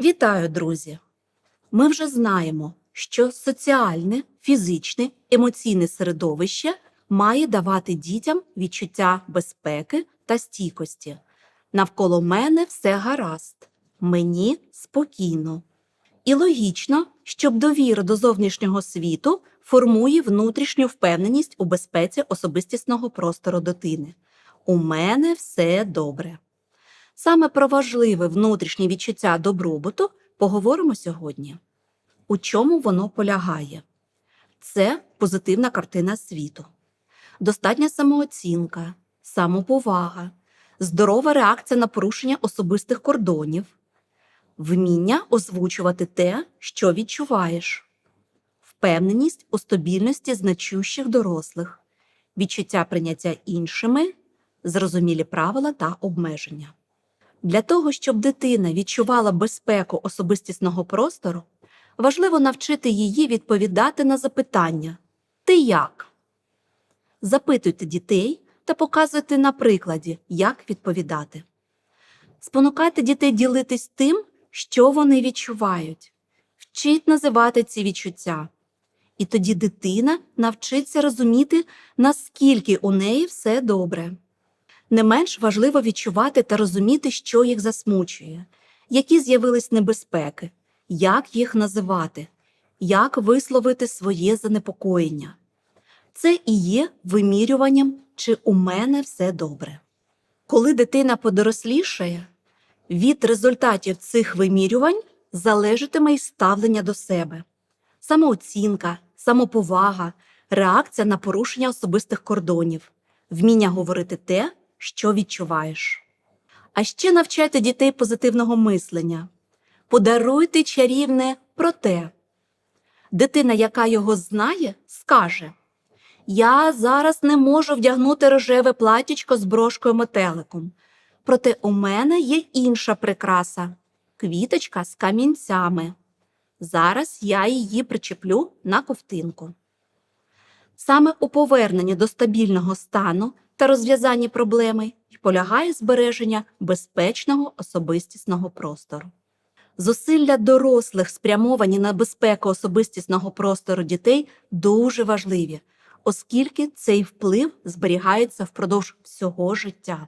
Вітаю, друзі! Ми вже знаємо, що соціальне, фізичне, емоційне середовище має давати дітям відчуття безпеки та стійкості. Навколо мене все гаразд, мені спокійно. І логічно, щоб довіра до зовнішнього світу формує внутрішню впевненість у безпеці особистісного простору дитини. У мене все добре. Саме про важливе внутрішнє відчуття добробуту поговоримо сьогодні. У чому воно полягає? Це позитивна картина світу, достатня самооцінка, самоповага, здорова реакція на порушення особистих кордонів, вміння озвучувати те, що відчуваєш, впевненість у стабільності значущих дорослих, відчуття прийняття іншими, зрозумілі правила та обмеження. Для того, щоб дитина відчувала безпеку особистісного простору, важливо навчити її відповідати на запитання Ти як? Запитуйте дітей та показуйте на прикладі, як відповідати. Спонукайте дітей ділитись тим, що вони відчувають. Вчіть називати ці відчуття. І тоді дитина навчиться розуміти, наскільки у неї все добре. Не менш важливо відчувати та розуміти, що їх засмучує, які з'явились небезпеки, як їх називати, як висловити своє занепокоєння. Це і є вимірюванням, чи у мене все добре. Коли дитина подорослішає, від результатів цих вимірювань залежатиме й ставлення до себе, самооцінка, самоповага, реакція на порушення особистих кордонів, вміння говорити те, що відчуваєш. А ще навчайте дітей позитивного мислення. Подаруйте чарівне проте. Дитина, яка його знає, скаже: Я зараз не можу вдягнути рожеве платічко з брошкою метеликом. Проте у мене є інша прикраса квіточка з камінцями. Зараз я її причеплю на ковтинку. Саме у поверненні до стабільного стану та розв'язанні проблеми й полягає збереження безпечного особистісного простору. Зусилля дорослих, спрямовані на безпеку особистісного простору дітей, дуже важливі, оскільки цей вплив зберігається впродовж всього життя.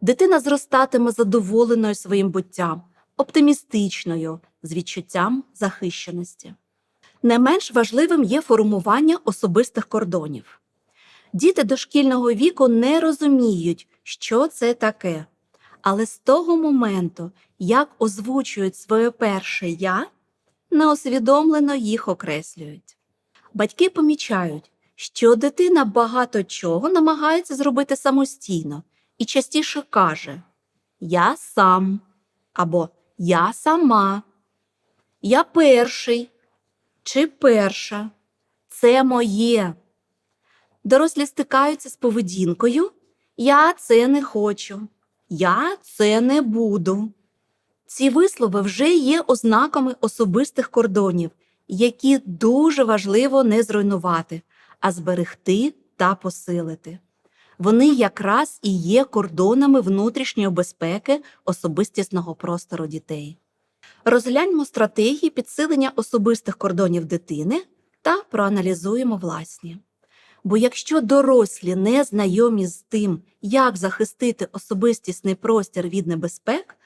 Дитина зростатиме задоволеною своїм буттям, оптимістичною, з відчуттям захищеності. Не менш важливим є формування особистих кордонів. Діти дошкільного віку не розуміють, що це таке. Але з того моменту, як озвучують своє перше я, неосвідомлено їх окреслюють. Батьки помічають, що дитина багато чого намагається зробити самостійно і частіше каже Я сам або Я сама, Я перший чи перша. Це моє. Дорослі стикаються з поведінкою Я це не хочу, я це не буду. Ці вислови вже є ознаками особистих кордонів, які дуже важливо не зруйнувати, а зберегти та посилити. Вони якраз і є кордонами внутрішньої безпеки особистісного простору дітей. Розгляньмо стратегії підсилення особистих кордонів дитини та проаналізуємо власні. Бо якщо дорослі не знайомі з тим, як захистити особистісний простір від небезпек,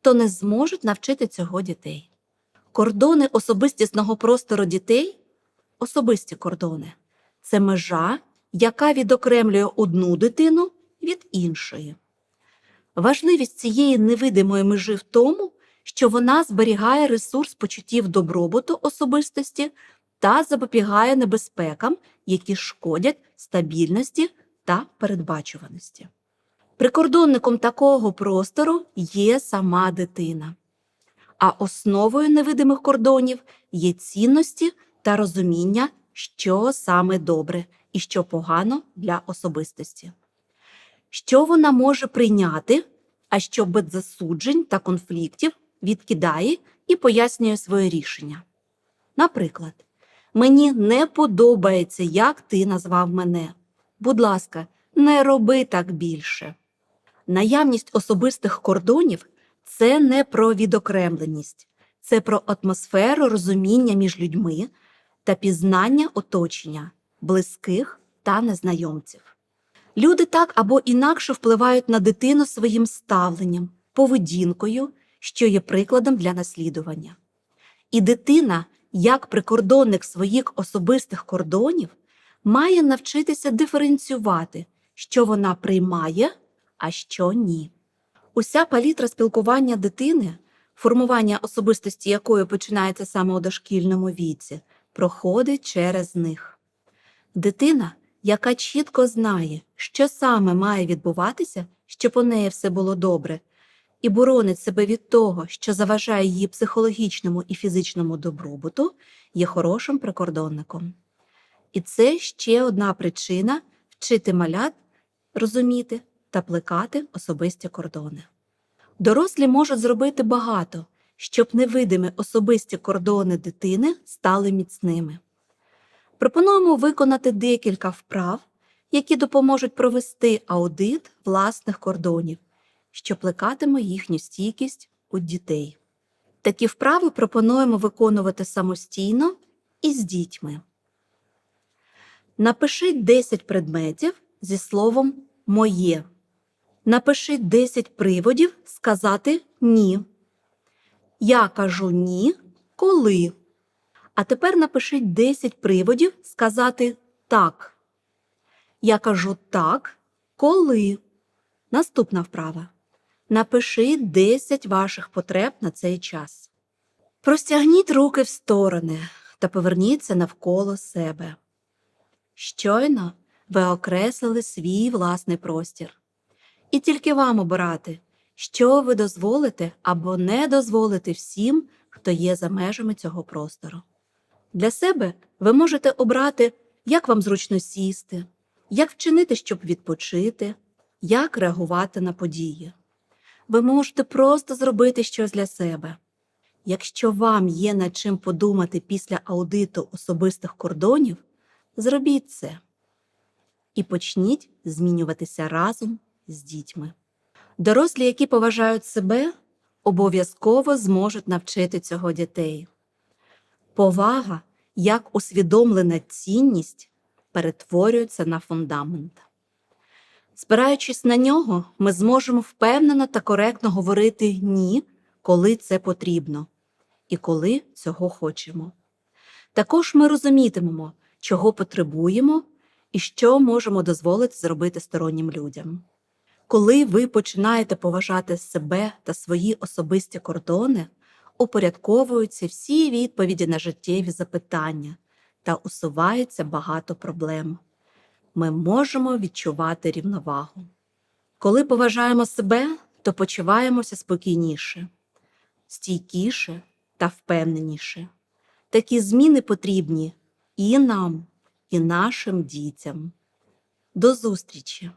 то не зможуть навчити цього дітей. Кордони особистісного простору дітей особисті кордони це межа, яка відокремлює одну дитину від іншої. Важливість цієї невидимої межі в тому, що вона зберігає ресурс почуттів добробуту особистості та запобігає небезпекам, які шкодять стабільності та передбачуваності. Прикордонником такого простору є сама дитина, а основою невидимих кордонів є цінності та розуміння, що саме добре і що погано для особистості, що вона може прийняти, а що без засуджень та конфліктів відкидає і пояснює своє рішення. Наприклад, Мені не подобається, як ти назвав мене. Будь ласка, не роби так більше. Наявність особистих кордонів це не про відокремленість, це про атмосферу розуміння між людьми та пізнання оточення, близьких та незнайомців. Люди так або інакше впливають на дитину своїм ставленням, поведінкою, що є прикладом для наслідування. І дитина, як прикордонник своїх особистих кордонів, має навчитися диференціювати, що вона приймає, а що ні. Уся палітра спілкування дитини, формування особистості якої починається саме у дошкільному віці, проходить через них. Дитина, яка чітко знає, що саме має відбуватися, щоб у неї все було добре, і боронить себе від того, що заважає її психологічному і фізичному добробуту, є хорошим прикордонником. І це ще одна причина вчити малят розуміти та плекати особисті кордони. Дорослі можуть зробити багато, щоб невидимі особисті кордони дитини стали міцними. Пропонуємо виконати декілька вправ, які допоможуть провести аудит власних кордонів, що плекатиме їхню стійкість у дітей. Такі вправи пропонуємо виконувати самостійно і з дітьми. Напишіть 10 предметів зі словом моє. Напишіть 10 приводів сказати ні. Я кажу ні, коли. А тепер напишіть 10 приводів сказати так. Я кажу так, коли. Наступна вправа. Напишіть 10 ваших потреб на цей час. Простягніть руки в сторони та поверніться навколо себе. Щойно ви окреслили свій власний простір. І тільки вам обирати, що ви дозволите або не дозволите всім, хто є за межами цього простору. Для себе ви можете обрати, як вам зручно сісти, як вчинити, щоб відпочити, як реагувати на події. Ви можете просто зробити щось для себе. Якщо вам є над чим подумати після аудиту особистих кордонів, зробіть це і почніть змінюватися разом з дітьми. Дорослі, які поважають себе, обов'язково зможуть навчити цього дітей. Повага, як усвідомлена цінність, перетворюється на фундамент. Спираючись на нього, ми зможемо впевнено та коректно говорити ні, коли це потрібно, і коли цього хочемо. Також ми розумітимемо, чого потребуємо і що можемо дозволити зробити стороннім людям. Коли ви починаєте поважати себе та свої особисті кордони, упорядковуються всі відповіді на життєві запитання та усувається багато проблем. Ми можемо відчувати рівновагу. Коли поважаємо себе, то почуваємося спокійніше, стійкіше та впевненіше. Такі зміни потрібні і нам, і нашим дітям. До зустрічі!